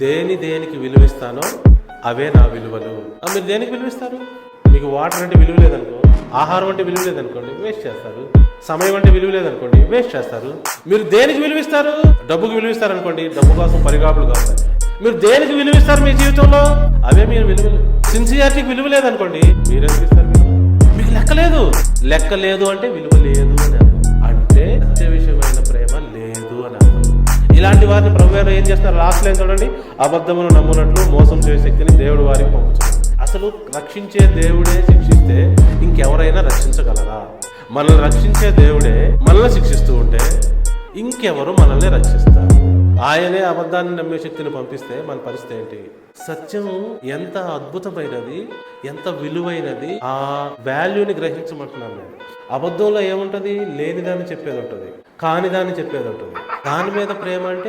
దేని దేనికి విలువిస్తానో అవే నా విలువలు. మీరు దేనికి విలువిస్తారు? మీకు వాటర్ అంటే విలువ లేదనుకో ఆహారం అంటే విలువ లేదనుకోండి వేస్ట్ చేస్తారు. సమయం అంటే విలువ లేదనుకోండి వేస్ట్ చేస్తారు. మీరు దేనికి విలువిస్తారు? డబ్బుకి విలువిస్తారు అనుకోండి డబ్బు కోసం పరిగాపులు కావాలి. మీరు దేనికి విలువిస్తారు మీ జీవితంలో? అవే మీరు విలువలు. సిన్సియారిటీకి విలువ లేదనుకోండి మీరెందుకు ఇస్తారు మీకు? లెక్క లేదు. లెక్క లేదు అంటే విలువ లేదు అని ఇలాంటి వారిని ప్రభు ఏం చేస్తారు లాస్ట్ చూడండి. అబద్ధమును నమ్మునట్లు మోసం చేసే శక్తిని దేవుడు వారికి పంపుతాడు. అసలు రక్షించే దేవుడే శిక్షిస్తే ఇంకెవరైనా రక్షించగలరా? మనల్ని రక్షించే దేవుడే మనల్ని శిక్షిస్తూ ఉంటే ఇంకెవరు మనల్ని రక్షిస్తారు? ఆయనే అబద్ధాన్ని నమ్మే శక్తిని పంపిస్తే మన పరిస్థితి ఏంటి? సత్యం ఎంత అద్భుతమైనది ఎంత విలువైనది ఆ వాల్యూని గ్రహించమంటున్నాను నేను. అబద్ధంలో ఏముంటది? లేనిదాన్ని చెప్పేది ఉంటుంది. కానిదాన్ని చెప్పేది ఉంటుంది. దాని మీద ప్రేమ అంటే